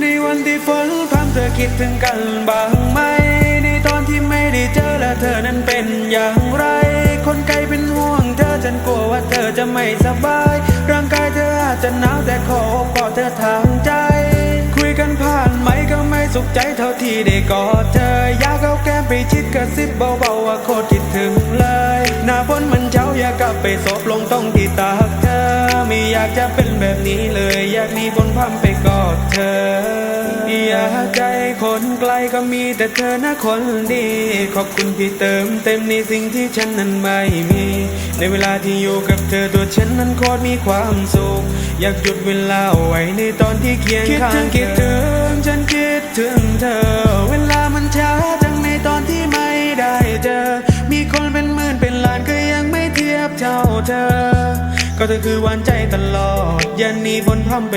ในวันที่ฝนพรำเธอคิดถึงกันบ้างไหม ในตอนที่ไม่ได้เจอและเธอนั้นเป็นอย่างไร คนไกลเป็นห่วงเธอฉันกลัวว่าเธอจะไม่สบาย ร่างกายเธออาจจะหนาวแต่ขอโอบกอดเธอทางใจ คุยกันผ่านไหมก็ไม่สุขใจเท่าที่ได้กอดเธอ อยากเอาแก้มไปชิดกระซิบเบาๆว่าโคตรคิดถึงเลย หน้าฝนมันเช้าอยากกลับไปศพลงตรงที่ตากเธ อยากจะเป็นแบบนี้เลย อยากมีฝนพรำไปกอดเธอ อยากใจคนไกลก็มีแต่เธอนะคนดี ขอบคุณที่เติมเต็มในสิ่งที่ฉันนั้นไม่มี ในเวลาที่อยู่กับเธอตัวฉันนั้นโคตรมีความสุข อยากหยุดเวลาเอาไว้ในตอนที่เคียงข้างคิดถึงคิดถึงฉันคิดถึงเธอ เวลามันช้าจังในตอนที่ไม่ได้เจอ มีคนเป็นหมื่นเป็นล้านก็ยังไม่เทียบเท่าเธอ ก็เธอคือหวานใจตลอด ยันนี้บนพร่ำไป